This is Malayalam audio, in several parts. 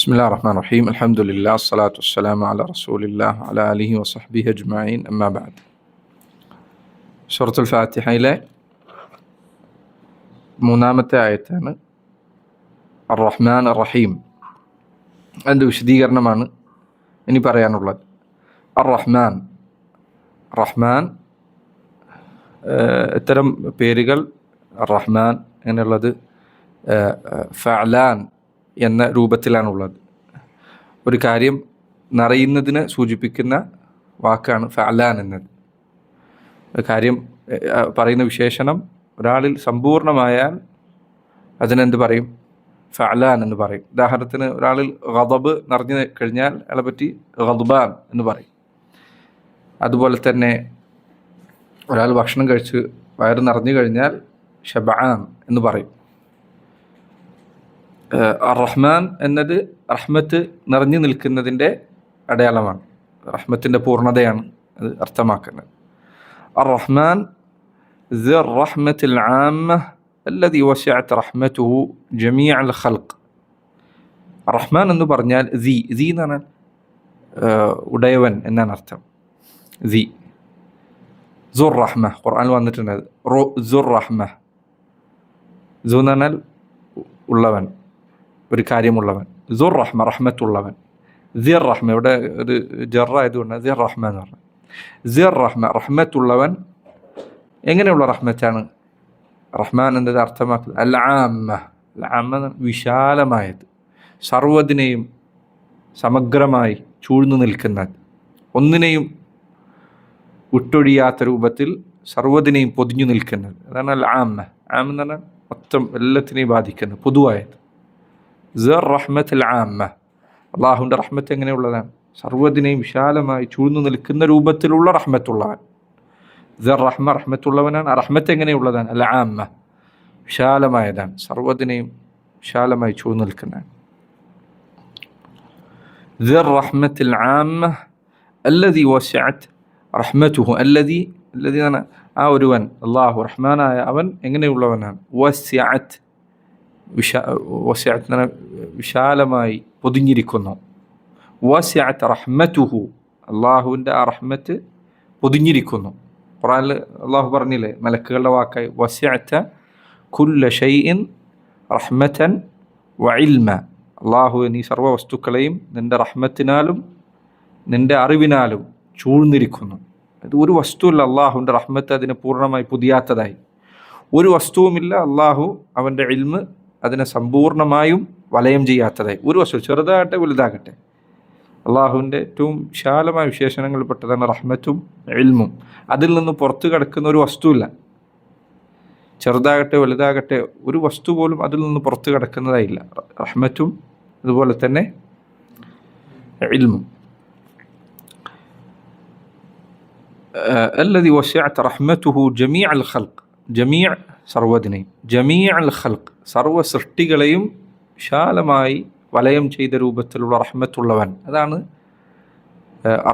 ബിസ്മില്ലാ റഹ്മാൻ റഹീം അലഹമുല്ലാ അസ്സലാത്തു വസ്സലാം അല റസൂലില്ലാ അല അലിഹി വസഹബി അജ്മീൻ അമ്മാബാദ് സുഹൃത്തുൽ ഫാത്തിഹയിലെ മൂന്നാമത്തെ ആയത്താണ് അർ റഹ്മാൻ റഹീം അതിന്റെ വിശദീകരണമാണ് ഇനി പറയാനുള്ളത്. അർ റഹ്മാൻ റഹ്മാൻ ഇത്തരം പേരുകൾ റഹ്മാൻ എന്നുള്ളത് ഫലാൻ എന്ന രൂപത്തിലാണുള്ളത്. ഒരു കാര്യം നിറയുന്നതിനെ സൂചിപ്പിക്കുന്ന വാക്കാണ് ഫലാൻ എന്നത്. കാര്യം പറയുന്ന വിശേഷണം ഒരാളിൽ സമ്പൂർണമായാൽ അതിനെന്ത് പറയും? ഫലാൻ എന്ന് പറയും. ഉദാഹരണത്തിന് ഒരാളിൽ ഗദബ് നിറഞ്ഞു കഴിഞ്ഞാൽ അയാളെ പറ്റി ഗദ്ബാൻ എന്ന് പറയും. അതുപോലെ തന്നെ ഒരാൾ ഭക്ഷണം കഴിച്ച് വയറ് നിറഞ്ഞു കഴിഞ്ഞാൽ ഷബാൻ എന്ന് പറയും. റഹ്മാൻ എന്നത് റഹ്മത്ത് നിറഞ്ഞു നിൽക്കുന്നതിൻ്റെ അടയാളമാണ് റഹ്മത്തിൻ്റെ പൂർണ്ണതയാണ് അത് അർത്ഥമാക്കുന്നത് അർ റഹ്മാൻ ذي الرحمة العامة الذي وسعت رحمته جميع الخلق റഹ്മാൻ എന്ന് പറഞ്ഞാൽ ദി ദി എന്ന് പറഞ്ഞാൽ ഏഹ് ഉടയവൻ എന്നാണ് അർത്ഥം ദി സുർ റഹ്മ ഖുർആനിൽ വന്നിട്ടുണ്ട് അത്. റു സുർ റഹ്മ സു എന്ന് പറഞ്ഞാൽ ഉള്ളവൻ ഒരു കാര്യമുള്ളവൻ. സുർ റഹ്മ റഹ്മത്തുള്ളവൻ. സിർ റഹ്മ ഇവിടെ ഒരു ജറായതുകൊണ്ട് സിർ റഹ്മ എന്ന് പറഞ്ഞു സിർ റഹ്മ റഹ്മത്തുള്ളവൻ എങ്ങനെയുള്ള റഹ്മത്താണ്? റഹ്മാൻ എന്നത് അർത്ഥമാക്കുന്നത് അൽ ആമ്മ അൽ ആമ്മ വിശാലമായത്. സർവതിനെയും സമഗ്രമായി ചൂഴ്ന്നു നിൽക്കുന്നത് ഒന്നിനെയും വിട്ടൊഴിയാത്ത രൂപത്തിൽ സർവതിനെയും പൊതിഞ്ഞു നിൽക്കുന്നത്. അതാണ് അൽ ആമ്മ ആമെന്ന് പറഞ്ഞാൽ മൊത്തം എല്ലാത്തിനെയും ബാധിക്കുന്നത് പൊതുവായത്. സർ റഹ്മത്ത് ആമ്മ അള്ളാഹുവിൻ്റെ റഹ്മത്ത് എങ്ങനെയുള്ളതാണ് സർവ്വതിനെയും വിശാലമായി ചൂഴ്ന്നു നിൽക്കുന്ന രൂപത്തിലുള്ള റഹ്മത്തുള്ളവൻ സർ റഹ്മ റഹ്മത്തുള്ളവനാണ് ആ റഹ്മത്ത് എങ്ങനെയുള്ളതാണ് അല്ല ആമ്മ വിശാലമായതാണ് സർവ്വതിനെയും വിശാലമായി ചൂഴ്ന്നു നിൽക്കുന്നതാണ് ذي الرحمة العامة الذي وسعت رحمته الذي الذي أنا ആ ഒരുവൻ അള്ളാഹു റഹ്മാനായ അവൻ എങ്ങനെയുള്ളവനാണ് വസ്യാത്ത് വിശാ വസ്യാത്ത് എന്ന് വിശാലമായി പൊതിഞ്ഞിരിക്കുന്നു. വസ്യാത്ത് റഹ്മത്തുഹു. അള്ളാഹുവിന്റെ ആ റഹ്മത്ത് പൊതിഞ്ഞിരിക്കുന്നു. ഖുറാനിൽ അള്ളാഹു പറഞ്ഞില്ലേ മലക്കുകളുടെ വാക്കായി വസ്യാത്ത കുല്ല ഷൈഇൻ റഹ്മത്തൻ വഇൽമ അള്ളാഹു നീ സർവ വസ്തുക്കളെയും നിന്റെ റഹ്മത്തിനാലും നിന്റെ അറിവിനാലും ചൂഴ്ന്നിരിക്കുന്നു. അത് ഒരു വസ്തുവില്ല അള്ളാഹുവിന്റെ റഹ്മത്ത് അതിനെ പൂർണമായി പുതിയാത്തതായി. ഒരു വസ്തുവുമില്ല അള്ളാഹു അവന്റെ ഇൽമ് അതിനെ സമ്പൂർണ്ണമായും വലയം ചെയ്യാത്തതായി ഒരു വസ്തു ചെറുതാകട്ടെ വലുതാകട്ടെ അള്ളാഹുവിൻ്റെ ഏറ്റവും വിശാലമായ വിശേഷണങ്ങളിൽപ്പെട്ടതാണ് റഹ്മത്തും ഇൽമും അതിൽ നിന്ന് പുറത്തു കിടക്കുന്ന ഒരു വസ്തുവില്ല ചെറുതാകട്ടെ വലുതാകട്ടെ ഒരു വസ്തു പോലും അതിൽ നിന്ന് പുറത്തു കിടക്കുന്നതായില്ല റഹ്മത്തും അതുപോലെ തന്നെ ഇൽമും الذي وسعت رحمته جميع الخلق جميع സർവ്വതിനെയും ജമീഅ അൽ ഖൽഖ് സർവ സൃഷ്ടികളെയും വിശാലമായി വലയം ചെയ്ത രൂപത്തിലുള്ള റഹ്മത്തുള്ളവൻ. അതാണ്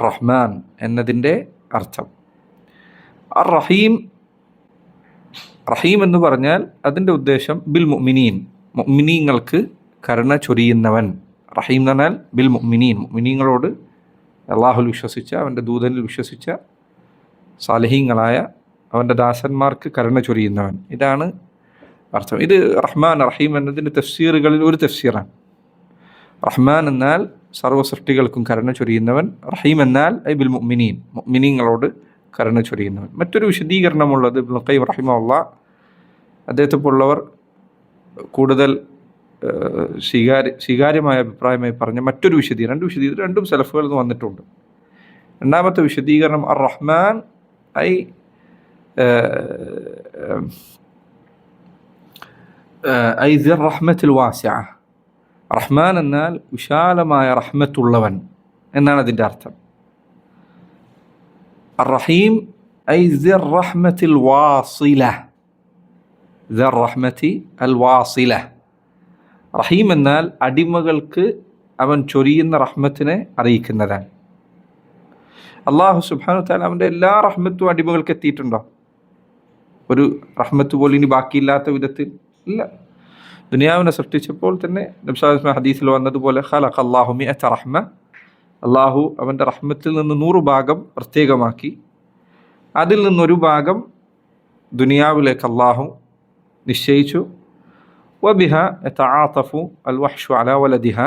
റഹ്മാൻ എന്നതിന്റെ അർത്ഥം. അർ റഹീം റഹീം എന്ന് പറഞ്ഞാൽ അതിന്റെ ഉദ്ദേശം ബിൽ മുഅ്മിനീൻ. മുഅ്മിനീങ്ങൾക്ക് കരുണ ചൊരിയുന്നവൻ. റഹീം എന്ന് പറഞ്ഞാൽ ബിൽ മുഅ്മിനീൻ. മുഅ്മിനീങ്ങളോട് അള്ളാഹുൽ വിശ്വസിച്ച അവന്റെ ദൂതനിൽ വിശ്വസിച്ച സാലഹീങ്ങളായ അവന്റെ ദാസന്മാർക്ക് കരുണ ചൊരിയുന്നവൻ. ഇതാണ് അർത്ഥം. ഇത് റഹ്മാൻ റഹീം എന്നതിന്റെ തഫ്സീറുകളിൽ ഒരു തഫ്സീറാണ്. റഹ്മാൻ എന്നാൽ സർവ സൃഷ്ടികൾക്കും കരുണ ചൊരിയുന്നവൻ. റഹീം എന്നാൽ ഐ ബിൽ മുഅ്മിനീൻ. മുഅ്മിനീങ്ങളോട് കരുണ ചൊരിയുന്നവൻ. മറ്റൊരു വിശദീകരണമുള്ളത് ഇബ്നു ഖയ്യിം റഹിമഹുള്ള അദ്ദേഹത്തെ പോലുള്ളവർ കൂടുതൽ സ്വീകാര്യ സ്വീകാര്യമായ അഭിപ്രായമായി പറഞ്ഞ മറ്റൊരു വിശദീകരണം. രണ്ട് വിശദീകരണം രണ്ടും സെലഫുകളിൽ നിന്ന് വന്നിട്ടുണ്ട്. രണ്ടാമത്തെ വിശദീകരണം അർ റഹ്മാൻ ഐ ഐ ദിർ റഹ്മത്തിൽ വാസ്യ റഹ്മാൻ എന്നാൽ വിശാലമായ റഹ്മത്തുള്ളവൻ എന്നാണ് അതിന്റെ അർത്ഥം. റഹീം ഐ ദിർ റഹ്മത്തിൽ വാസില. ദിർ റഹ്മത്തി അൽ വാസില. റഹീം എന്നാൽ അടിമകൾക്ക് അവൻ ചൊരിയുന്ന റഹ്മത്തിനെ അറിയിക്കുന്നതാണ് അള്ളാഹു സുബാനു താല അവന്റെ എല്ലാ റഹ്മത്തും അടിമകൾക്ക് എത്തിയിട്ടുണ്ടോ? ഒരു റഹ്മത്ത് പോലും ഇനി ബാക്കിയില്ലാത്ത വിധത്തിൽ ഇല്ല. ദുനിയാവിനെ സൃഷ്ടിച്ചപ്പോൾ തന്നെ നബ്സാസ്മ ഹദീസിൽ വന്നതുപോലെ ഖലഖ് അള്ളാഹു മിഅത്ത റഹ്മ. അള്ളാഹു അവന്റെ റഹ്മത്തിൽ നിന്ന് നൂറ് ഭാഗം പ്രത്യേകമാക്കി. അതിൽ നിന്നൊരു ഭാഗം ദുനിയാവിലേക്ക് അള്ളാഹു നിശ്ചയിച്ചു. വബിഹ എത്ത എത്താത്തഫു അൽ വഹ്ഷു അല വലദിഹ.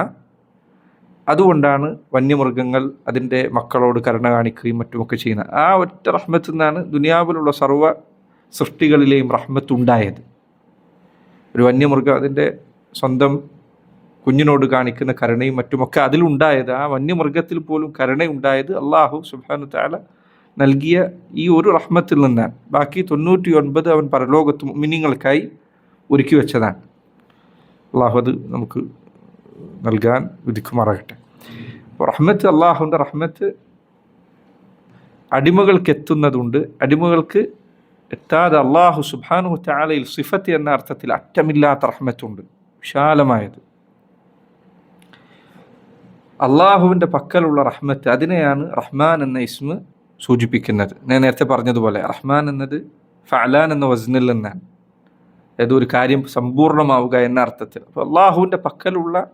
അതുകൊണ്ടാണ് വന്യമൃഗങ്ങൾ അതിന്റെ മക്കളോട് കരുണ കാണിക്കുകയും മറ്റുമൊക്കെ ചെയ്യുന്നത്. ആ ഒറ്റ റഹ്മത്തിൽ നിന്നാണ് ദുനിയാവിലുള്ള സർവ സൃഷ്ടികളിലെയും റഹ്മത്ത് ഉണ്ടായത് ഒരു വന്യമൃഗം അതിന്റെ സ്വന്തം കുഞ്ഞിനോട് കാണിക്കുന്ന കരുണയും മറ്റുമൊക്കെ അതിലുണ്ടായത്. ആ വന്യമൃഗത്തിൽ പോലും കരുണയുണ്ടായത് അള്ളാഹു സുബാനു താല നൽകിയ ഈ ഒരു റഹ്മത്തിൽ നിന്നാണ്. ബാക്കി തൊണ്ണൂറ്റി ഒൻപത് അവൻ പരലോകത്ത് മിനിങ്ങൾക്കായി ഒരുക്കി വെച്ചതാണ്. അള്ളാഹു അത് നമുക്ക് നൽകാൻ വിധിക്കുമാറാകട്ടെ. അപ്പോൾ റഹ്മത്ത് അള്ളാഹുവിന്റെ റഹ്മത്ത് അടിമകൾക്ക് എത്തുന്നതുണ്ട്. അടിമകൾക്ക് എത്താതെ അള്ളാഹു സുബാനു താലയിൽ സിഫത്ത് എന്ന അർത്ഥത്തിൽ അറ്റമില്ലാത്ത റഹ്മത്തുണ്ട്. വിശാലമായത്. അള്ളാഹുവിന്റെ പക്കലുള്ള റഹ്മത്ത് അതിനെയാണ് റഹ്മാൻ എന്ന ഇസ്മ സൂചിപ്പിക്കുന്നത്. ഞാൻ നേരത്തെ പറഞ്ഞതുപോലെ റഹ്മാൻ എന്നത് ഫലാൻ എന്ന വസ്നിൽ നിന്നാണ് അതായത് ഒരു കാര്യം സമ്പൂർണമാവുക എന്ന അർത്ഥത്തിൽ. അപ്പോൾ അള്ളാഹുവിന്റെ പക്കലുള്ള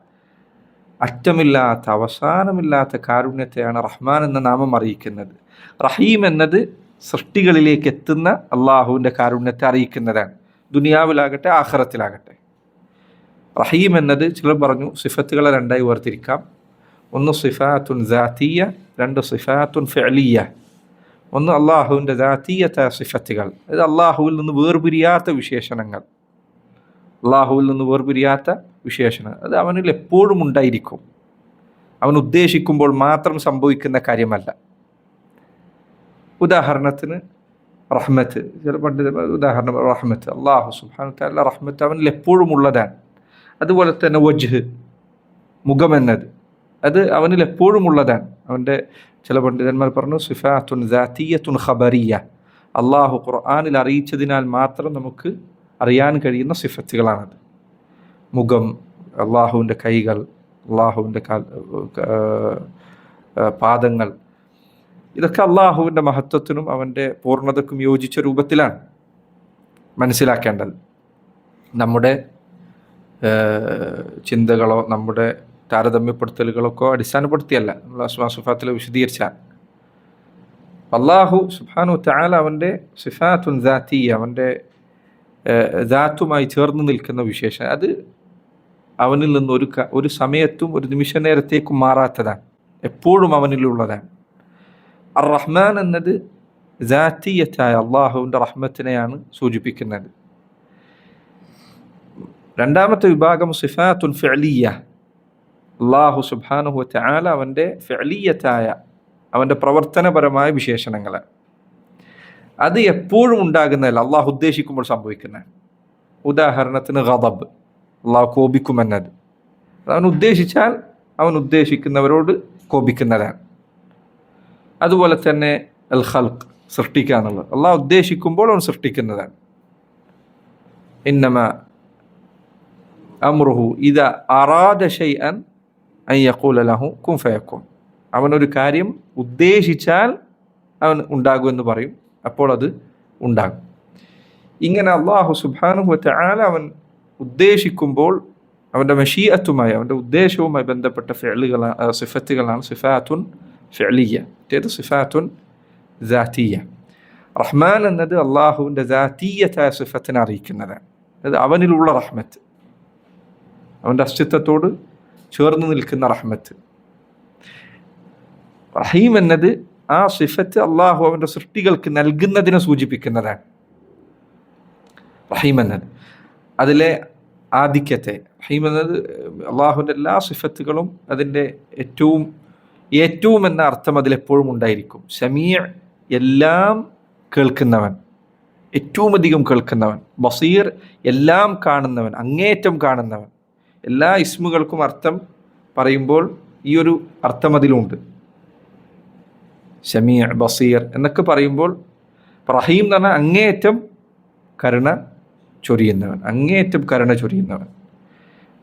അറ്റമില്ലാത്ത അവസാനമില്ലാത്ത കാരുണ്യത്തെയാണ് റഹ്മാൻ എന്ന നാമം അറിയിക്കുന്നത്. റഹീം എന്നത് സൃഷ്ടികളിലേക്ക് എത്തുന്ന അള്ളാഹുവിന്റെ കാരുണ്യത്തെ അറിയിക്കുന്നതാണ്. ദുനിയാവിലാകട്ടെ ആഹ്റത്തിലാകട്ടെ റഹീം എന്നത് ചിലർ പറഞ്ഞു സിഫത്തുകളെ രണ്ടായി വേർതിരിക്കാം. ഒന്ന് സിഫാത്തുൻ ജാത്തീയ രണ്ട് സിഫാത്തുൻ ഫെലിയ ഒന്ന് അള്ളാഹുവിന്റെ ജാത്തീയത്ത സിഫത്തുകൾ. അത് അള്ളാഹുവിൽ നിന്ന് വേർപിരിയാത്ത വിശേഷണങ്ങൾ. അള്ളാഹുവിൽ നിന്ന് വേർപിരിയാത്ത വിശേഷണം അത് അവനിൽ എപ്പോഴും ഉണ്ടായിരിക്കും. അവൻ ഉദ്ദേശിക്കുമ്പോൾ മാത്രം സംഭവിക്കുന്ന കാര്യമല്ല. ഉദാഹരണത്തിന് റഹ്മത്ത്. ചില പണ്ഡിതന്മാർ ഉദാഹരണം റഹ്മത്ത്. അള്ളാഹു സുബാന റഹ്മത്ത് അവനിൽ എപ്പോഴും ഉള്ളതാണ്. അതുപോലെ തന്നെ വജ്ഹ് മുഖമെന്നത് അത് അവനിൽ എപ്പോഴും ഉള്ളതാണ്. അവന്റെ ചില പണ്ഡിതന്മാർ പറഞ്ഞു സിഫാത്തുൻ ജാത്തീയത്തുൻ ഖബറിയ. അള്ളാഹു ഖുർആാനിൽ അറിയിച്ചതിനാൽ മാത്രം നമുക്ക് അറിയാൻ കഴിയുന്ന സിഫത്തുകളാണത്. മുഖം അള്ളാഹുവിന്റെ കൈകൾ അള്ളാഹുവിന്റെ പാദങ്ങൾ ഇതൊക്കെ അള്ളാഹുവിന്റെ മഹത്വത്തിനും അവന്റെ പൂർണതക്കും യോജിച്ച രൂപത്തിലാണ് മനസ്സിലാക്കേണ്ടത്. നമ്മുടെ ചിന്തകളോ നമ്മുടെ താരതമ്യപ്പെടുത്തലുകളൊക്കെ അടിസ്ഥാനപ്പെടുത്തിയല്ല. നമ്മൾ അസ്മാസുഫാത്തിൽ വിശദീകരിച്ചാൽ അള്ളാഹു സുഫാനു താല അവന്റെ സിഫാത്തുൻ ജാത്തി അവന്റെ ജാത്തുമായി ചേർന്ന് നിൽക്കുന്ന വിശേഷം. അത് അവനിൽ നിന്ന് ഒരു ഒരു സമയത്തും ഒരു നിമിഷ നേരത്തേക്കും മാറാത്തതാണ്. എപ്പോഴും അവനിലുള്ളതാണ്. അർ റഹ്മാൻ എന്നത് ജാത്തീയത്തായ അള്ളാഹുവിന്റെ റഹ്മത്തിനെയാണ് സൂചിപ്പിക്കുന്നത്. രണ്ടാമത്തെ വിഭാഗം സിഫാത്തുൻ ഫെലിയ അള്ളാഹു സുബാനുഹു ചാല അവന്റെ ഫെലിയത്തായ അവന്റെ പ്രവർത്തനപരമായ വിശേഷണങ്ങൾ അത് എപ്പോഴും ഉണ്ടാകുന്നതല്ല അള്ളാഹു ഉദ്ദേശിക്കുമ്പോൾ സംഭവിക്കുന്ന ഉദാഹരണത്തിന് ഗദബ് അള്ളാഹു കോപിക്കുമെന്നത്. അവൻ ഉദ്ദേശിച്ചാൽ അവൻ ഉദ്ദേശിക്കുന്നവരോട് കോപിക്കുന്നതാണ്. അതുപോലെ തന്നെ അൽ ഖൽഖ് സൃഷ്ടിക്കുക എന്നുള്ളത് അള്ളാഹ് ഉദ്ദേശിക്കുമ്പോൾ അവൻ സൃഷ്ടിക്കുന്നതാണ്. ഇന്നമ അമ്രുഹു ഇത് അറാദ ഷൈഅൻ അയ്യക്കൂലഹു ലഹു കും ഫയക്കും അവനൊരു കാര്യം ഉദ്ദേശിച്ചാൽ അവൻ ഉണ്ടാകുമെന്ന് പറയും. അപ്പോൾ അത് ഉണ്ടാകും. ഇങ്ങനെ അള്ളാഹു സുബാനുഹത്തെ ആല അവൻ ഉദ്ദേശിക്കുമ്പോൾ അവന്റെ മഷീഅത്തുമായി അവന്റെ ഉദ്ദേശവുമായി ബന്ധപ്പെട്ട ഫെളുകളാണ് സിഫത്തുകളാണ് സിഫാത്തുൻ ഫെലിയ മറ്റേത് സിഫാത്തുൻ ജാത്തീയ റഹ്മാൻ എന്നത് അള്ളാഹുവിന്റെ ജാത്തീയത്തായ സിഫത്തിനെ അറിയിക്കുന്നതാണ് അത് അവനിലുള്ള റഹ്മത്ത്. അവന്റെ അസ്തിത്വത്തോട് ചേർന്ന് നിൽക്കുന്ന റഹ്മത്ത്. റഹീം എന്നത് ആ സിഫത്ത് അള്ളാഹു അവന്റെ സൃഷ്ടികൾക്ക് നൽകുന്നതിനെ സൂചിപ്പിക്കുന്നതാണ്. റഹീം എന്നത്. അതിലെ ആധിക്യത്തെ. റഹീം എന്നത് അള്ളാഹുവിന്റെ എല്ലാ സിഫത്തുകളും അതിന്റെ ഏറ്റവും ഏറ്റവും എന്ന അർത്ഥം അതിലെപ്പോഴും ഉണ്ടായിരിക്കും. ഷമീർ എല്ലാം കേൾക്കുന്നവൻ. ഏറ്റവും അധികം കേൾക്കുന്നവൻ. ബസീർ എല്ലാം കാണുന്നവൻ. അങ്ങേയറ്റം കാണുന്നവൻ. എല്ലാ ഇസ്മുകൾക്കും അർത്ഥം പറയുമ്പോൾ ഈ ഒരു അർത്ഥം അതിലുണ്ട്. ഷമീർ ബസീർ എന്നൊക്കെ പറയുമ്പോൾ റഹീം എന്ന് പറഞ്ഞാൽ അങ്ങേയറ്റം കരുണ ചൊരിയുന്നവൻ. അങ്ങേയറ്റം കരുണ ചൊരിയുന്നവൻ.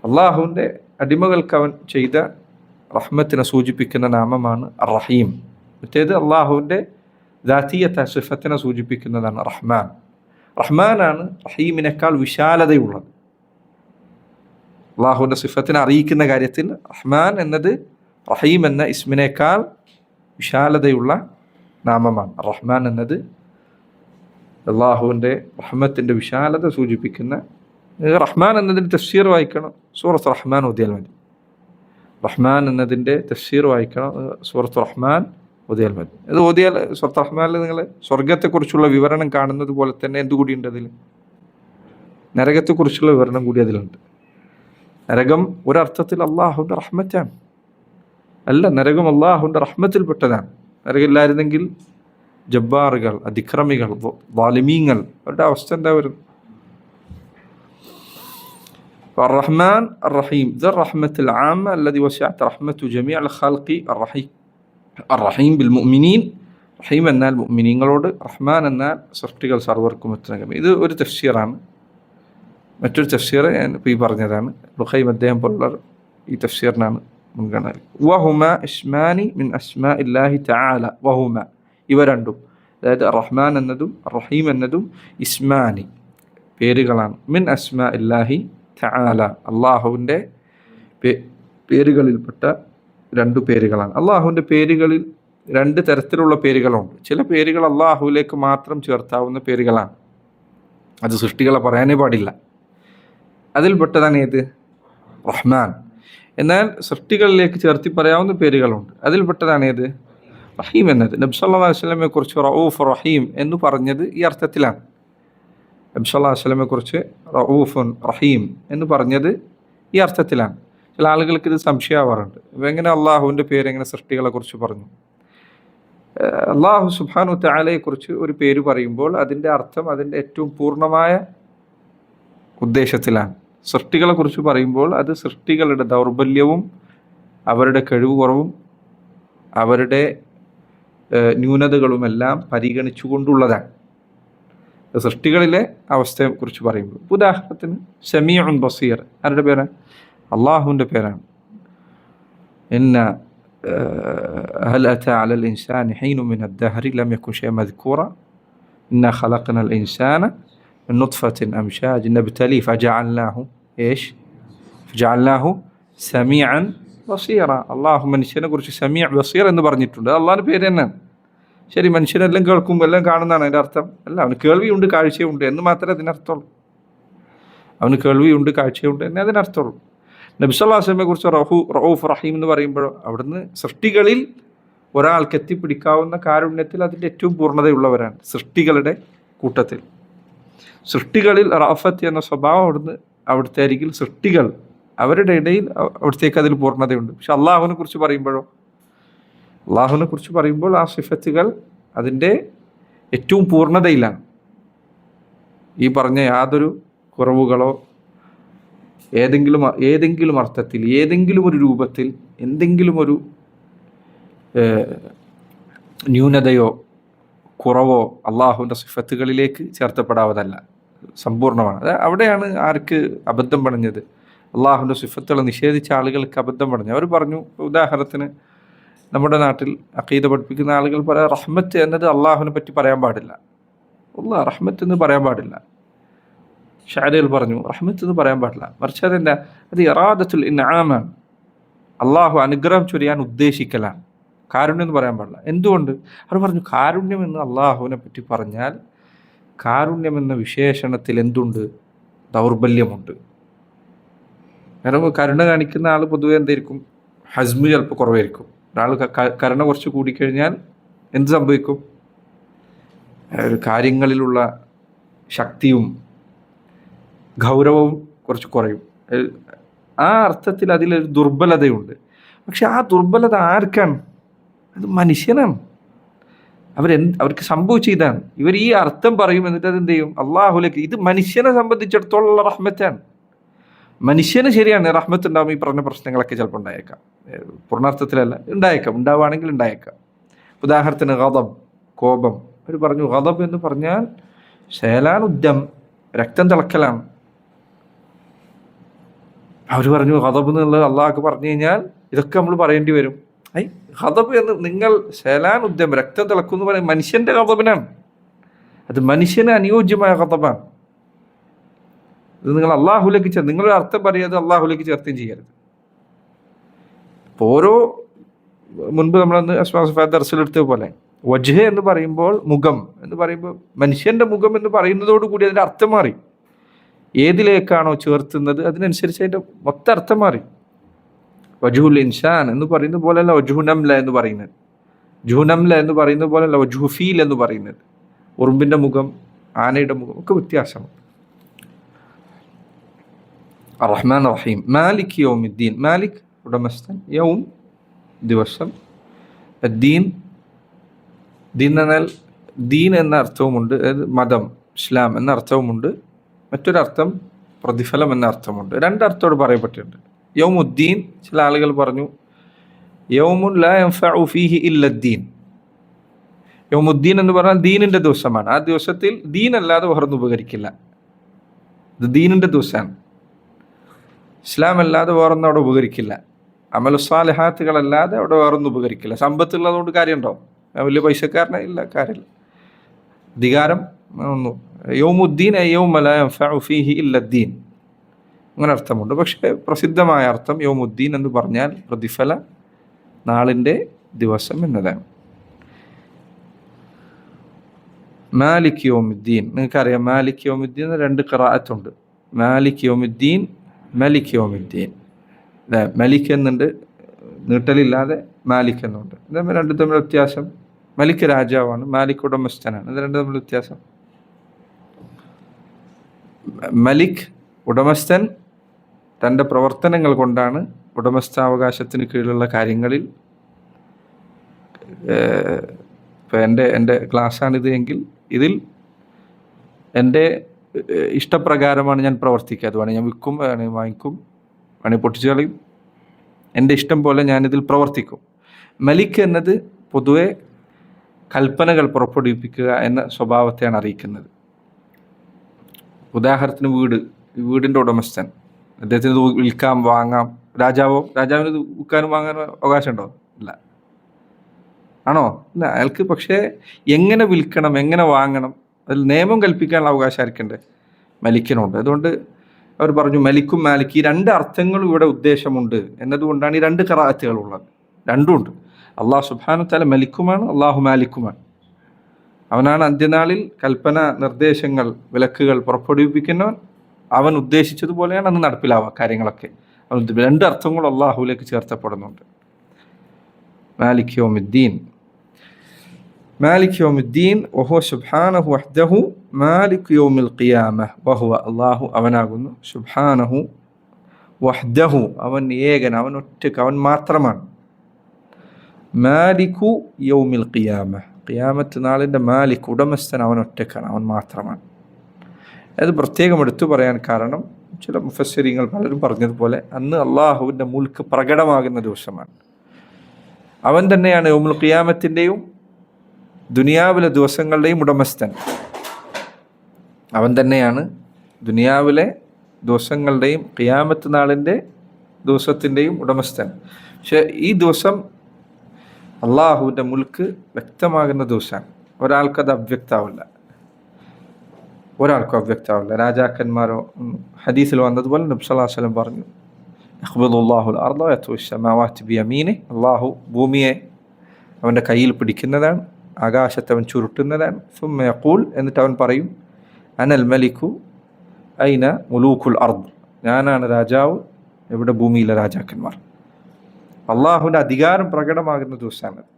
അള്ളാഹുവിന്റെ അടിമകൾക്ക് അവൻ ചെയ്ത റഹ്മത്തിനെ സൂചിപ്പിക്കുന്ന നാമമാണ് റഹീം. മറ്റേത് അള്ളാഹുവിന്റെ ദാത്തീയത്ത സിഫത്തിനെ സൂചിപ്പിക്കുന്നതാണ് റഹ്മാൻ. റഹ്മാനാണ് റഹീമിനേക്കാൾ വിശാലതയുള്ളത്. അള്ളാഹുവിന്റെ സിഫത്തിനെ അറിയിക്കുന്ന കാര്യത്തിൽ റഹ്മാൻ എന്നത് റഹീം എന്ന ഇസ്മിനേക്കാൾ വിശാലതയുള്ള നാമമാണ്. റഹ്മാൻ എന്നത് അള്ളാഹുവിന്റെ റഹ്മത്തിന്റെ വിശാലത സൂചിപ്പിക്കുന്ന റഹ്മാൻ എന്നതിന്റെ തഫ്സീർ വായിക്കണം. സൂറത്ത് റഹ്മാൻ ഓതിയാൽ മതി. റഹ്മാൻ എന്നതിന്റെ തഫ്സീർ വായിക്കണം. സുഹൃത്ത് റഹ്മാൻ ഓതിയാൽ മതി. അത് ഓതിയാൽ സുഹൃത്ത് റഹ്മാനിൽ നിങ്ങൾ സ്വർഗത്തെക്കുറിച്ചുള്ള വിവരണം കാണുന്നത് പോലെ തന്നെ എന്തുകൂടിയുണ്ട് അതിൽ? നരകത്തെക്കുറിച്ചുള്ള വിവരണം കൂടി അതിലുണ്ട്. നരകം ഒരർത്ഥത്തിൽ അള്ളാഹുവിന്റെ റഹ്മത്താണ്. അല്ല നരകം അള്ളാഹുവിന്റെ റഹ്മത്തിൽപ്പെട്ടതാണ്. നരകമില്ലായിരുന്നെങ്കിൽ ജബ്ബാറുകൾ അതിക്രമികൾ വാലിമീങ്ങൾ അവരുടെ അവസ്ഥ എന്താ വരും الرحمن الرحيم ذا الرحمة العامة الذي وسعت رحمته جميع الخلق الرحيم الرحيم بالمؤمنين റഹീം എന്നാൽ മുഅ്മിനീങ്ങളോട് റഹ്മാൻ എന്നാൽ സൃഷ്ടികൾ സർവർക്കും എത്തനകം ഇത് ഒരു തഫ്സീറാണ് മറ്റൊരു തഫ്സീർ ഞാൻ ഇപ്പോൾ ഈ പറഞ്ഞതാണ് ലുഹൈം അദ്ദേഹം പോലുള്ള ഈ തഫ്സീറിനാണ് മുൻഗണന വഹുമ ഇസ്മാനി മിൻ അസ്മാ ഇല്ലാഹി തആല വഹുമ ഇവ രണ്ടും അതായത് റഹ്മാൻ എന്നതും റഹീം എന്നതും ഇസ്മാനി പേരുകളാണ് മിൻ അസ്മാ ഇല്ലാഹി തആല. അള്ളാഹുവിന്റെ പേരുകളിൽപ്പെട്ട രണ്ട് പേരുകളാണ്. അള്ളാഹുവിന്റെ പേരുകളിൽ രണ്ട് തരത്തിലുള്ള പേരുകളുണ്ട്. ചില പേരുകൾ അള്ളാഹുവിലേക്ക് മാത്രം ചേർത്താവുന്ന പേരുകളാണ്. അത് സൃഷ്ടികളെ പറയാനേ പാടില്ല. അതിൽപ്പെട്ടതാണ് ഏത്? റഹ്മാൻ. എന്നാൽ സൃഷ്ടികളിലേക്ക് ചേർത്തി പറയാവുന്ന പേരുകളുണ്ട്. അതിൽപ്പെട്ടതാണ് ഏത്? റഹീം എന്നത്. നബ്സല്ലാ വസ്ലമെ കുറിച്ച് റഊഫ് റഹീം എന്ന് പറഞ്ഞത് ഈ അർത്ഥത്തിലാണ്. നബ്സല്ലാ വസ്ലമെ കുറിച്ച് റഊഫുൻ റഹീം എന്ന് പറഞ്ഞത് ഈ അർത്ഥത്തിലാണ്. ചില ആളുകൾക്ക് ഇത് സംശയമാവാറുണ്ട്. എങ്ങനെ അള്ളാഹുവിന്റെ പേര് എങ്ങനെ സൃഷ്ടികളെ കുറിച്ച് പറഞ്ഞു? അള്ളാഹു സുബാനു താലയെ കുറിച്ച് ഒരു പേര് പറയുമ്പോൾ അതിന്റെ അർത്ഥം അതിന്റെ ഏറ്റവും പൂർണമായ ഉദ്ദേശത്തിലാണ്. സൃഷ്ടികളെ കുറിച്ച് പറയുമ്പോൾ അത് സൃഷ്ടികളുടെ ദൗർബല്യവും അവരുടെ കഴിവ് കുറവും അവരുടെ ന്യൂനതകളുമെല്ലാം പരിഗണിച്ചുകൊണ്ടുള്ളതാണ്. സൃഷ്ടികളിലെ അവസ്ഥയെക്കുറിച്ച് പറയുമ്പോൾ ഉദാഹരണത്തിന് ഷമീഉൻ ബസീർ ആരുടെ പേരാണ് അള്ളാഹുവിൻ്റെ പേരാണ് എന്ന هل أتى على الإنسان حين من الدهر لم يكن شيئا مذكورا إنا خلقنا الإنسان من نطفة أمشاج نبتلي فجعلناه إيش فجعلناه سميعا ബസീറ അള്ളാഹു മനുഷ്യനെ കുറിച്ച് സമീഅ ബസീർ എന്ന് പറഞ്ഞിട്ടുണ്ട് അള്ളാഹിൻ്റെ പേര് തന്നെയാണ് ശരി മനുഷ്യനെല്ലാം കേൾക്കും എല്ലാം കാണുന്നതാണ് അതിന്റെ അർത്ഥം. അല്ല അവന് കേൾവിയുണ്ട് കാഴ്ചയുണ്ട് എന്ന് മാത്രമേ അതിനർത്ഥമുള്ളൂ അവന് കേൾവിയുണ്ട് കാഴ്ചയുണ്ട് എന്നേ അതിനർത്ഥമുള്ളൂ നബിസ്വല്ലാസ്ലമെ കുറിച്ച് റഹു റൌഫ് റഹീം എന്ന് പറയുമ്പോഴോ അവിടുന്ന് സൃഷ്ടികളിൽ ഒരാൾക്ക് എത്തിപ്പിടിക്കാവുന്ന കാരുണ്യത്തിൽ അതിന്റെ ഏറ്റവും പൂർണതയുള്ളവരാണ് സൃഷ്ടികളുടെ കൂട്ടത്തിൽ. സൃഷ്ടികളിൽ റാഫത്ത് എന്ന സ്വഭാവം അവിടുന്ന് അവിടുത്തെ അരികിൽ സൃഷ്ടികൾ അവരുടെ ഇടയിൽ അവിടത്തേക്ക് അതിൽ പൂർണതയുണ്ട്. പക്ഷെ അള്ളാഹുവിനെ കുറിച്ച് പറയുമ്പോഴോ അള്ളാഹുവിനെ കുറിച്ച് പറയുമ്പോൾ ആ സിഫത്തുകൾ അതിന്റെ ഏറ്റവും പൂർണതയിലാണ്. ഈ പറഞ്ഞ യാതൊരു കുറവുകളോ ഏതെങ്കിലും ഏതെങ്കിലും അർത്ഥത്തിൽ ഏതെങ്കിലും ഒരു രൂപത്തിൽ എന്തെങ്കിലും ഒരു ന്യൂനതയോ കുറവോ അള്ളാഹുവിന്റെ സിഫത്തുകളിലേക്ക് ചേർത്തപ്പെടാവതല്ല. സമ്പൂർണമാണ്. അവിടെയാണ് ആർക്ക് അബദ്ധം പണിഞ്ഞത്. അള്ളാഹുവിന്റെ സിഫത്തുകളെ നിഷേധിച്ച ആളുകൾക്ക് അബദ്ധം പണിഞ്ഞത്. അവർ പറഞ്ഞു ഉദാഹരണത്തിന് നമ്മുടെ നാട്ടിൽ അക്കീത പഠിപ്പിക്കുന്ന ആളുകൾ പറയാം റഹ്മത്ത് എന്നത് അള്ളാഹുവിനെ പറ്റി പറയാൻ പാടില്ല. ഉള്ള റഹ്മത്ത് എന്ന് പറയാൻ പാടില്ല. ഷാരികൾ പറഞ്ഞു റഹ്മത്ത് എന്ന് പറയാൻ പാടില്ല. മറിച്ച് അതെന്താ അത് ഇറാദത്തുൽ ഇൻആമാണ് അള്ളാഹു അനുഗ്രഹം ചൊരിയാൻ ഉദ്ദേശിക്കലാണ്. കാരുണ്യം എന്ന് പറയാൻ പാടില്ല. എന്തുകൊണ്ട്? അവർ പറഞ്ഞു കാരുണ്യം എന്ന് അള്ളാഹുവിനെ പറ്റി പറഞ്ഞാൽ കാരുണ്യം എന്ന വിശേഷണത്തിൽ എന്തുണ്ട്? ദൗർബല്യമുണ്ട്. കാരണം കരുണ കാണിക്കുന്ന ആൾ പൊതുവെ എന്തായിരിക്കും ഹസ്മു ചിലപ്പോൾ കുറവായിരിക്കും. ഒരാൾ കരുണ കുറച്ച് കൂടിക്കഴിഞ്ഞാൽ എന്ത് സംഭവിക്കും? ഒരു കാര്യങ്ങളിലുള്ള ശക്തിയും ഗൗരവവും കുറച്ച് കുറയും. ആ അർത്ഥത്തിൽ അതിലൊരു ദുർബലതയുണ്ട്. പക്ഷെ ആ ദുർബലത ആർക്കാണ്? അത് മനുഷ്യനാണ്. അവരെന്ത് അവർക്ക് സംഭവിച്ച ഇതാണ്. ഇവർ ഈ അർത്ഥം പറയും എന്നിട്ട് അത് എന്ത് ചെയ്യും? അള്ളാഹുലേക്ക്. ഇത് മനുഷ്യനെ സംബന്ധിച്ചിടത്തോളം റഹ്മത്താണ്. മനുഷ്യന് ശരിയാണ് റഹ്മത്ത് ഉണ്ടാകും ഈ പറഞ്ഞ പ്രശ്നങ്ങളൊക്കെ ചിലപ്പോൾ ഉണ്ടായേക്കാം. പൂർണാർത്ഥത്തിലല്ല ഉണ്ടായേക്കാം. ഉണ്ടാവുകയാണെങ്കിൽ ഉണ്ടായേക്കാം. ഉദാഹരണത്തിന് ഗതബ് കോപം. അവർ പറഞ്ഞു ഗതബ് എന്ന് പറഞ്ഞാൽ ശേലാൻ ഉദ്യം രക്തം തിളക്കലാണ്. അവർ പറഞ്ഞു ഹതബ് എന്നുള്ളത് അള്ളാഹ് പറഞ്ഞു കഴിഞ്ഞാൽ ഇതൊക്കെ നമ്മൾ പറയേണ്ടി വരും. ഐ ഹതബ് എന്ന് നിങ്ങൾ ശേലാൻ ഉദ്യം രക്തം തിളക്കും എന്ന് പറയുന്നത് മനുഷ്യന്റെ ഹതബിനാണ് അത് മനുഷ്യന് അനുയോജ്യമായ ഹദബാണ് ഇത് നിങ്ങൾ അള്ളാഹുലേക്ക് ചേർ നിങ്ങളൊരു അർത്ഥം പറയാതെ അള്ളാഹുലേക്ക് ചേർത്തും ചെയ്യരുത്. ഓരോ മുൻപ് നമ്മളന്ന് ദർശലെടുത്ത പോലെ വജ്ഹ എന്ന് പറയുമ്പോൾ മുഖം എന്ന് പറയുമ്പോൾ മനുഷ്യന്റെ മുഖം എന്ന് പറയുന്നതോടുകൂടി കൂടി അതിന്റെ അർത്ഥം മാറി. ഏതിലേക്കാണോ ചേർത്തുന്നത് അതിനനുസരിച്ച് അതിന്റെ മൊത്തം അർത്ഥം മാറി. വജുഹുൽ ഇൻഷാൻ എന്ന് പറയുന്ന പോലെയല്ല വജുഹുനംല എന്ന് പറയുന്നത്. ജുഹുനംല എന്ന് പറയുന്ന പോലെയല്ല വജുഹുഫീൽ എന്ന് പറയുന്നത്. ഉറുമ്പിന്റെ മുഖം ആനയുടെ മുഖം ഒക്കെ വ്യത്യാസമാണ്. റഹ്മാൻ റഹീം മാലിക് യൗമിദ്ദീൻ. മാലിക് ഉടമസ്ഥൻ. യൗം ദിവസം. ദീൻ ദീൻ എന്നാൽ ദീൻ എന്ന അർത്ഥവുമുണ്ട്. അതായത് മതം. ഇസ്ലാം എന്ന അർത്ഥവുമുണ്ട്. മറ്റൊരർത്ഥം പ്രതിഫലം എന്ന അർത്ഥമുണ്ട് രണ്ടർത്ഥത്തോട് പറയപ്പെട്ടിട്ടുണ്ട്. യൗമുദ്ദീൻ ചില ആളുകൾ പറഞ്ഞു ഫീഹി ഇല്ലദ്ദീൻ യൗമുദ്ദീൻ എന്ന് പറഞ്ഞാൽ ദീനിന്റെ ദിവസമാണ്. ആ ദിവസത്തിൽ ദീൻ അല്ലാതെ വേറൊന്നും ഉപകരിക്കില്ല. ഇത് ദീനിന്റെ ദിവസമാണ്. ഇസ്ലാം അല്ലാതെ വേറൊന്നും അവിടെ ഉപകരിക്കില്ല. അമലുസ്വാലഹാത്തുകളല്ലാതെ അവിടെ വേറൊന്നും ഉപകരിക്കില്ല. സമ്പത്തുള്ളതുകൊണ്ട് കാര്യമുണ്ടോ? വലിയ പൈസക്കാരനെ ഇല്ല കാര്യമില്ല. അധികാരം ഒന്നും. യൗമുദ്ദീൻ ഫീഹി ഇല്ലദ്ദീൻ അങ്ങനെ അർത്ഥമുണ്ട്. പക്ഷേ പ്രസിദ്ധമായ അർത്ഥം യൗമുദ്ദീൻ എന്ന് പറഞ്ഞാൽ പ്രതിഫല നാളിന്റെ ദിവസം എന്നതാണ്. മാലിക് യോമുദ്ദീൻ. നിങ്ങൾക്കറിയാം മാലിക് യോമുദ്ദീൻ രണ്ട് കറാത്തുണ്ട് മാലിക് യോമുദ്ദീൻ മലിക് യോമിദ്ദീൻ. മലിക് എന്നുണ്ട് നീട്ടലില്ലാതെ മാലിക് എന്നുണ്ട്. ഇത് രണ്ടും തമ്മിൽ വ്യത്യാസം. മലിക് രാജാവാണ് മാലിക് ഉടമസ്ഥനാണ്. ഇത് രണ്ടും തമ്മിൽ വ്യത്യാസം. മലിക് ഉടമസ്ഥൻ തന്റെ പ്രവർത്തനങ്ങൾ കൊണ്ടാണ് ഉടമസ്ഥാവകാശത്തിന് കീഴിലുള്ള കാര്യങ്ങളിൽ ഇപ്പം എന്റെ എന്റെ ക്ലാസ്സാണിത് എങ്കിൽ ഇതിൽ എന്റെ ഇഷ്ടപ്രകാരമാണ് ഞാൻ പ്രവർത്തിക്കുക. അത് വേണമെങ്കിൽ ഞാൻ വിൽക്കും വേണമെങ്കിൽ വാങ്ങിക്കും വേണമെങ്കിൽ പൊട്ടിച്ചു കളയും. എന്റെ ഇഷ്ടം പോലെ ഞാനിതിൽ പ്രവർത്തിക്കും. മലിക്ക് എന്നത് പൊതുവെ കൽപ്പനകൾ പുറപ്പെടുവിപ്പിക്കുക എന്ന സ്വഭാവത്തെയാണ് അറിയിക്കുന്നത്. ഉദാഹരണത്തിന് വീട് വീടിന്റെ ഉടമസ്ഥൻ. അദ്ദേഹത്തിന് വിൽക്കാം വാങ്ങാം. രാജാവോ രാജാവിന് വിൽക്കാനും വാങ്ങാനും അവകാശമുണ്ടോ? ഇല്ല. ആണോ? ഇല്ല. അയാൾക്ക് പക്ഷേ എങ്ങനെ വിൽക്കണം എങ്ങനെ വാങ്ങണം അതിൽ നിയമം കൽപ്പിക്കാനുള്ള അവകാശം ആയിരിക്കണ്ടേ? മലിക്കിനുണ്ട്. അതുകൊണ്ട് അവർ പറഞ്ഞു മലിക്കും മാലിക്ക് ഈ രണ്ട് അർത്ഥങ്ങളും ഇവിടെ ഉദ്ദേശമുണ്ട് എന്നതുകൊണ്ടാണ് ഈ രണ്ട് കറാത്തുകൾ ഉള്ളത് രണ്ടുമുണ്ട് അള്ളാഹു സുബാനു തല മലിക്കുമാണ് അള്ളാഹു മാലിക്കുമാണ്. അവനാണ് അന്ത്യനാളിൽ കൽപ്പന നിർദ്ദേശങ്ങൾ വിലക്കുകൾ പുറപ്പെടുവിപ്പിക്കുന്നവൻ. അവൻ ഉദ്ദേശിച്ചതുപോലെയാണ് അന്ന് നടപ്പിലാവുക കാര്യങ്ങളൊക്കെ. അവൻ രണ്ട് അർത്ഥങ്ങളും അള്ളാഹുവിലേക്ക് ചേർത്തപ്പെടുന്നുണ്ട്. മാലിക് യോമുദ്ദീൻ. മാലിക് യോമുദ്ദീൻ ഓഹോ സുബ്ഹാനഹു വഹ്ദഹു മാലിക് യോമിൽ ഖിയാമ വഹുവ അള്ളാഹു അവനാകുന്നു. സുബ്ഹാനഹു വഹ്ദഹു അവൻ ഏകൻ അവൻ ഒറ്റയ്ക്ക് അവൻ മാത്രമാണ്. മാലിക്കു യൗമിൽ ഖിയാമ ഖിയാമത്ത് നാളിന്റെ മാലിക് ഉടമസ്ഥൻ അവൻ ഒറ്റക്കാണ് അവൻ മാത്രമാണ്. അത് പ്രത്യേകം എടുത്തു പറയാൻ കാരണം ചില മുഫസ്സരിങ്ങൾ പലരും പറഞ്ഞതുപോലെ അന്ന് അള്ളാഹുവിന്റെ മുൽക്ക് പ്രകടമാകുന്ന ദിവസമാണ്. അവൻ തന്നെയാണ് യൗമുൽ ഖിയാമത്തിന്റെയും ദുനിയാവിലെ ദിവസങ്ങളുടെയും ഉടമസ്ഥൻ. അവൻ തന്നെയാണ് ദുനിയാവിലെ ദിവസങ്ങളുടെയും ഖിയാമത്ത് നാളിന്റെ ദിവസത്തിന്റെയും ഉടമസ്ഥൻ. പക്ഷെ ഈ ദിവസം അള്ളാഹുവിന്റെ മുൽക്ക് വ്യക്തമാകുന്ന ദിവസമാണ്. ഒരാൾക്കത് അവ്യക്താവില്ല. ഒരാൾക്കും അവ്യക്താവില്ല. രാജാക്കന്മാരോ ഹദീസിൽ വന്നതുപോലെ നബ്സല്ലാസ്ലം പറഞ്ഞു അഹ്ബദുല്ലാഹുൽ അർദോയത്തുമാവാറ്റ് ബി അമീനെ അള്ളാഹു ഭൂമിയെ അവന്റെ കയ്യിൽ പിടിക്കുന്നതാണ്. ആകാശത്തെ അവൻ ചുരുട്ടുന്നതാണ് സുമ്മ യക്കൂൽ എന്നിട്ട് അവൻ പറയും അനൽ മലിക്കു ഐന മുലൂഖുൽ അർദ് ഞാനാണ് രാജാവ് ഇവിടെ ഭൂമിയിലെ രാജാക്കന്മാർ അള്ളാഹുവിൻ്റെ അധികാരം പ്രകടമാകുന്ന ദിവസമാണത്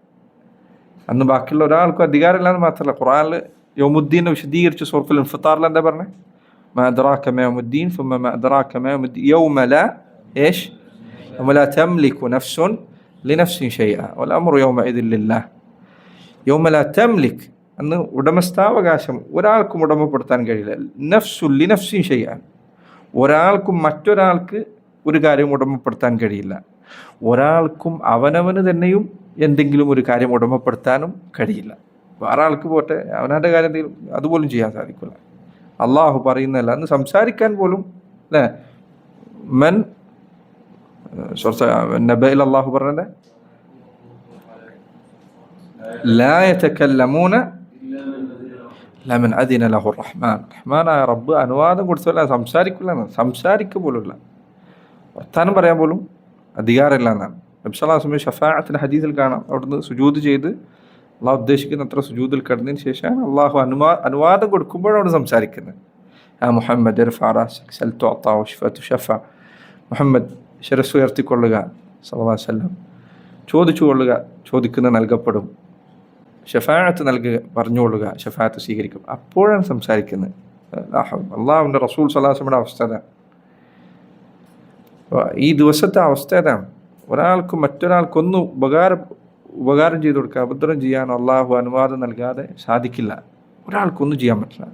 അന്ന് ബാക്കിയുള്ള ഒരാൾക്കും അധികാരമില്ലാന്ന് മാത്രമല്ല ഖുറാനിൽ യോമുദ്ദീനെ വിശദീകരിച്ച് സുഹൃത്തുൽ ഇൻഫത്താറിൽ എന്താ പറഞ്ഞേ മഅദ്രാക്ക മയമുദ്ദീൻ സുമ്മ മഅദ്രാക്ക മയമുദ്ദീൻ യൗമല ഏഷ് യൗമല തംലിക്കു നഫ്സുൻ ലിനഫ്സിൻ ഷൈഅ വൽ അംറു യൗമഇദിൻ ലില്ലാഹ് യോമല തംലിക് അന്ന് ഉടമസ്ഥാവകാശം ഒരാൾക്കും ഉടമപ്പെടുത്താൻ കഴിയില്ല. നഫ്സുല്ലി നഫ്സിൻ ചെയ്യാൻ ഒരാൾക്കും മറ്റൊരാൾക്ക് ഒരു കാര്യം ഉടമപ്പെടുത്താൻ കഴിയില്ല. ഒരാൾക്കും അവനവന് തന്നെയും എന്തെങ്കിലും ഒരു കാര്യം ഉടമപ്പെടുത്താനും കഴിയില്ല. വേറെ ആൾക്ക് പോട്ടെ അവനവന്റെ കാര്യം എന്തെങ്കിലും അതുപോലും ചെയ്യാൻ സാധിക്കില്ല അള്ളാഹു പറയുന്നതല്ല അന്ന് സംസാരിക്കാൻ പോലും അല്ലേ മൻ നബൈൽ അള്ളാഹു പറഞ്ഞത് لا يتكلمون ലമൻ അദിന ലഹു റഹ്മാൻ റഹ്മാനായ റബ്ബ് അനുവാദം കൊടുത്തല്ല സംസാരിക്കില്ല സംസാരിക്കുക പോലുമില്ല വർത്താനം പറയാൻ പോലും അധികാരമില്ല എന്നാണ് നബ്സലാസ്മി ഷഫാഅത്തിന് ഹദീസിൽ കാണാം അവിടുന്ന് സുജൂത് ചെയ്ത് അള്ളാഹു ഉദ്ദേശിക്കുന്ന അത്ര സുജൂതിൽ കിടന്നതിന് ശേഷമാണ് അള്ളാഹു അനുവാ അനുവാദം കൊടുക്കുമ്പോഴാണ് സംസാരിക്കുന്നത് ആ മുഹമ്മദ് ഷഫ മുഹമ്മദ് ശിരസ് ഉയർത്തിക്കൊള്ളുക സല്ലാ വല്ലം ചോദിച്ചു കൊള്ളുക ചോദിക്കുന്ന നൽകപ്പെടും ഷഫായത്ത് നൽകുക പറഞ്ഞുകൊള്ളുക ഷഫായത്ത് സ്വീകരിക്കും അപ്പോഴാണ് സംസാരിക്കുന്നത് അള്ളാഹുവിൻ്റെ റസൂൽ സലാസയുടെ അവസ്ഥ അതാണ് ഈ ദിവസത്തെ അവസ്ഥ ഏതാണ് ഒരാൾക്ക് മറ്റൊരാൾക്കൊന്നും ഉപകാരം ഉപകാരം ചെയ്തു കൊടുക്കുക അബദ്ധം ചെയ്യാൻ അള്ളാഹു അനുവാദം നൽകാതെ സാധിക്കില്ല ഒരാൾക്കൊന്നും ചെയ്യാൻ പറ്റില്ല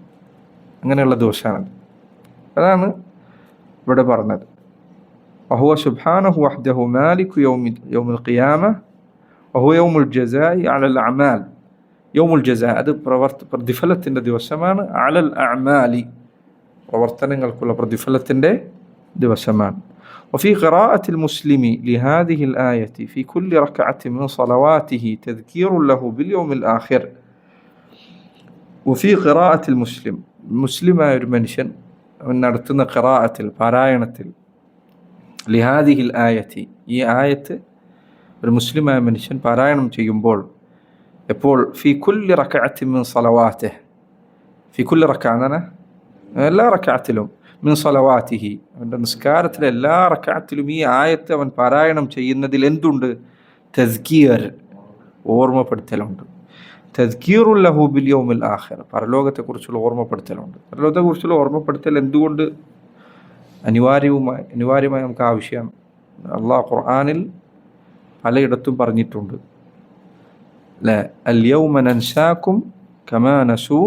അങ്ങനെയുള്ള ദിവസമാണ് അതാണ് ഇവിടെ പറഞ്ഞത് وهو سبحانه وحده مالك يوم يوم القيامة وهو يوم الجزاء على الأعمال يوم الجزاء അത് പ്രവർത്ത പ്രതിഫലത്തിൻ്റെ ദിവസമാണ് അലൽ അഅമാലി പ്രവർത്തനങ്ങൾക്കുള്ള പ്രതിഫലത്തിൻ്റെ ദിവസമാണ് وفي قراءة المسلم لهذه الآية في كل ركعة من صلواته تذكير له باليوم الآخر وفي قراءة المسلم مسلم ഒരു മനുഷ്യൻ നടത്തുന്ന ഖറാഅത്തിൽ പാരായണത്തിൽ ലിഹാദിഹിൽ ആയത്തി ഈ ആയത്ത് ഒരു മുസ്ലിമായ മനുഷ്യൻ പാരായണം ചെയ്യുമ്പോൾ എപ്പോൾ? ഫി കുല്ലി റക്കഅത്തി മിൻ സലവാത്തെ ഫി കുല്ലി റക്ക എന്നാണ് എല്ലാ റക്കാത്തിലും മിൻ സലവാത്തിഹി. അവന്റെ നിസ്കാരത്തിലെ എല്ലാ റക്കാത്തിലും ഈ ആയത്തെ അവൻ പാരായണം ചെയ്യുന്നതിൽ എന്തുണ്ട്? തസ്കിയർ ഓർമ്മപ്പെടുത്തലുണ്ട്. തസ്കീറുല്ലഹു ബില്യോമിൽ ആഖിർ പരലോകത്തെക്കുറിച്ചുള്ള ഓർമ്മപ്പെടുത്തലുണ്ട്. പരലോകത്തെക്കുറിച്ചുള്ള ഓർമ്മപ്പെടുത്തൽ എന്തുകൊണ്ട്? അനിവാര്യവുമായി അനിവാര്യമായി നമുക്ക് ആവശ്യമാണ് അള്ളാഹ് ഖുർആാനിൽ പലയിടത്തും പറഞ്ഞിട്ടുണ്ട്. അല്ലെ അല്യൗമ നൻസാക്കും കമാ നസു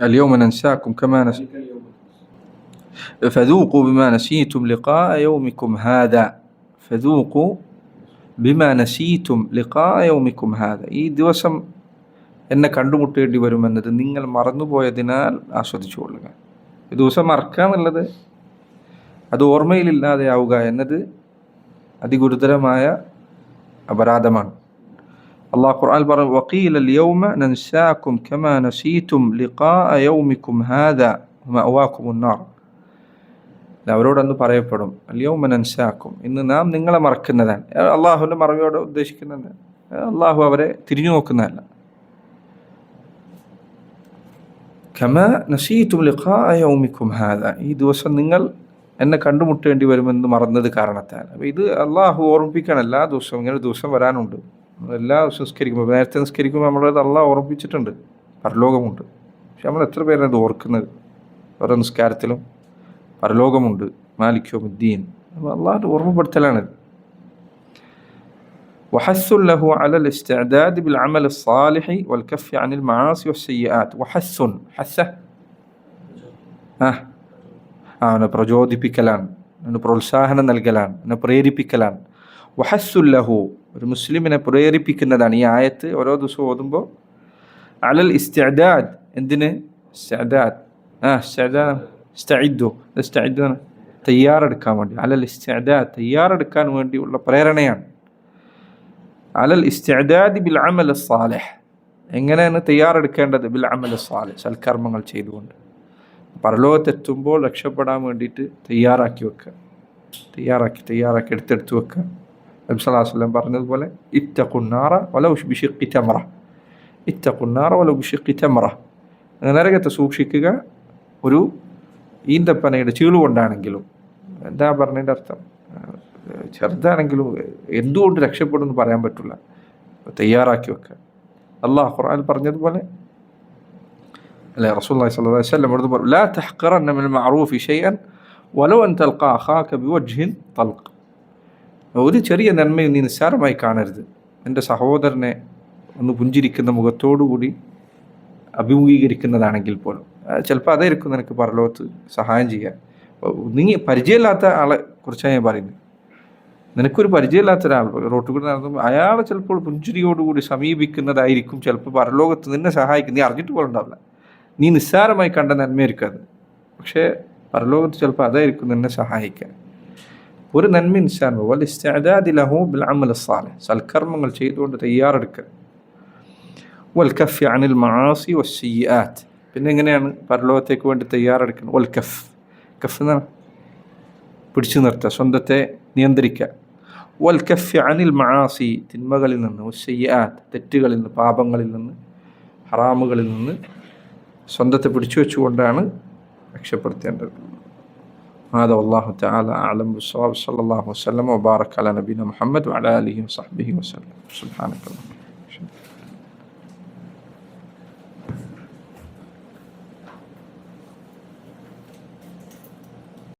اليوم ننساكم كما نسي فذوقوا بما نسيتم لقاء يومكم هذا فذوقوا ബിമ നസീറ്റും ലിഖാ യൗമിക്കും ഹാദ ഈ ദിവസം എന്നെ കണ്ടുമുട്ടേണ്ടി വരുമെന്നത് നിങ്ങൾ മറന്നുപോയതിനാൽ ആസ്വദിച്ചു കൊള്ളുക ഈ ദിവസം മറക്കുക എന്നുള്ളത് അത് ഓർമ്മയിലില്ലാതെയാവുക എന്നത് അതിഗുരുതരമായ അപരാധമാണ് അള്ളാഹ് ഖുർആൻ പറഞ്ഞു വക്കീൽ اليوم ننساكم كما نسيتم لقاء يومكم هذا مأواكم النار അവരോടൊന്ന് പറയപ്പെടും അല്ലയോമ നൻസാക്കും ഇന്ന് നാം നിങ്ങളെ മറക്കുന്നതാണ് അള്ളാഹുവിൻ്റെ മറവിയോട് ഉദ്ദേശിക്കുന്നത് അള്ളാഹു അവരെ തിരിഞ്ഞു നോക്കുന്നതല്ല ഖമ നസീറ്റും ലിഖായൗമിക്കും ഹാദ ഈ ദിവസം നിങ്ങൾ എന്നെ കണ്ടുമുട്ടേണ്ടി വരുമെന്ന് മറന്നത് കാരണത്താൽ അപ്പോൾ ഇത് അള്ളാഹു ഓർമ്മിപ്പിക്കണം എല്ലാ ദിവസവും ഇങ്ങനെ ദിവസം വരാനുണ്ട് എല്ലാ ദിവസവും നിസ്കരിക്കുമ്പോൾ നേരത്തെ നിസ്കരിക്കുമ്പോൾ നമ്മളത് അള്ളാഹ് ഓർമ്മിപ്പിച്ചിട്ടുണ്ട് പരലോകമുണ്ട് പക്ഷെ നമ്മൾ എത്ര പേരാണ് ഇത് ഓർക്കുന്നത് ഓരോ നിസ്കാരത്തിലും പരലോകമുണ്ട് മാലിക്കോമുദ്ദീൻ അപ്പോൾ അള്ളാഹ് ഓർമ്മപ്പെടുത്തലാണിത് وحث له على الاستعداد بالعمل الصالح والكف عن المعاصي والسيئات وحث حثه ആ അവനെ പ്രചോദിപ്പിക്കലാണ് അവന് പ്രോത്സാഹനം നൽകലാണ് അവനെ പ്രേരിപ്പിക്കലാണ്. വഹസ്സുല്ലഹു ഒരു മുസ്ലിമിനെ പ്രേരിപ്പിക്കുന്നതാണ്. ഈ ആയത്ത് ഓരോ ദിവസവും ഓതുമ്പോൾ അലൽ ഇസ്തദാദ് എന്തിന്? ഇസ്തദാദ് ആ ഇസ്തഇദ്ദു ഇസ്തഇദ്ദു തയ്യാറെടുക്കാൻ വേണ്ടി. അലൽ ഇസ്തദാദ് തയ്യാറെടുക്കാൻ വേണ്ടിയുള്ള പ്രേരണയാണ്. അലൽ ഇസ്തദാദ് ബിൽ അമൽ സാലിഹ്. എങ്ങനെയാണ് തയ്യാറെടുക്കേണ്ടത്? ബിൽ അമൽ സാലിഹ് സൽക്കർമ്മങ്ങൾ ചെയ്തുകൊണ്ട്. പരലോകത്തെത്തുമ്പോൾ രക്ഷപ്പെടാൻ വേണ്ടിയിട്ട് തയ്യാറാക്കി വെക്കുക തയ്യാറാക്കി തയ്യാറാക്കി എടുത്തെടുത്ത് വെക്കുക നബ്സലാസ്ലം പറഞ്ഞതുപോലെ ഇത്തക്കുന്നാറ വല ബിഷിക്കി ചമറ ഇത്തക്കുന്നാറ വല ബിഷിക്കി ചമറ നരകത്തെ സൂക്ഷിക്കുക. ഒരു ഈന്തപ്പനയുടെ ചീളുകൊണ്ടാണെങ്കിലും എന്താ പറഞ്ഞതിന്റെ അർത്ഥം? ചെറുതാണെങ്കിലും എന്തുകൊണ്ട് രക്ഷപ്പെടും എന്ന് പറയാൻ പറ്റില്ല. തയ്യാറാക്കി വെക്കുക അള്ളാഹ് ഖുർആൻ പറഞ്ഞതുപോലെ അല്ലെ? സ്വല്ലല്ലാഹു അലൈഹി വസല്ലം അവിടുന്ന് പറഞ്ഞു ലാ തഹ്ഖറന്ന മിനൽ മഅറൂഫി ഷൈഅൻ വലോ അൻ തൽഖ അഖാക ബിവജ്ഹിൻ തൽഖ്. ഒരു ചെറിയ നന്മയും നീ നിസ്സാരമായി കാണരുത്. എന്റെ സഹോദരനെ ഒന്ന് പുഞ്ചിരിക്കുന്ന മുഖത്തോടുകൂടി അഭിമുഖീകരിക്കുന്നതാണെങ്കിൽ പോലും. ചിലപ്പോൾ അതായിരിക്കും നിനക്ക് പരലോകത്ത് സഹായം ചെയ്യാൻ. നീ പരിചയമില്ലാത്ത ആളെ കുറിച്ചാണ് ഞാൻ പറയുന്നത്. നിനക്കൊരു പരിചയമില്ലാത്ത ഒരാൾ റോട്ടിൽ കൂടി നടന്നു അയാളെ ചിലപ്പോൾ പുഞ്ചിരിയോടുകൂടി സമീപിക്കുന്നതായിരിക്കും ചിലപ്പോൾ പരലോകത്ത് നിന്നെ സഹായിക്കും. നീ അറിഞ്ഞിട്ട് പോലും ഉണ്ടാവില്ല നീ നിസ്സാരമായി കണ്ട നന്മയായിരിക്കും അത്. പക്ഷേ പരലോകത്ത് ചിലപ്പോൾ അതായിരിക്കും നിന്നെ സഹായിക്കാൻ. ഒരു നന്മ നിസ്സാരം സൽക്കർമ്മങ്ങൾ ചെയ്തുകൊണ്ട് തയ്യാറെടുക്കുക വൽ കഫ് അനിൽ മആസി വസ്സിയാത്ത് പിന്നെ എങ്ങനെയാണ് പരലോകത്തേക്ക് വേണ്ടി തയ്യാറെടുക്കുന്നത് വൽ കഫ്. എന്നാണ് പിടിച്ചു നിർത്തുക സ്വന്തത്തെ നിയന്ത്രിക്കുക. വൽ കഫ് അനിൽ മാസി. തിന്മകളിൽ നിന്ന്. വസ്സിയാത്ത് തെറ്റുകളിൽ നിന്ന് പാപങ്ങളിൽ നിന്ന് ഹറാമുകളിൽ നിന്ന് സ്വന്തത്തെ പിടിച്ചു വെച്ചുകൊണ്ടാണ് രക്ഷപ്പെടുത്തേണ്ടത് هذا والله تعالى أعلم بالصواب صلى الله وسلم وبارك على نبينا محمد وعلى آله وصحبه وسلم سبحانك اللهم وبحمدك.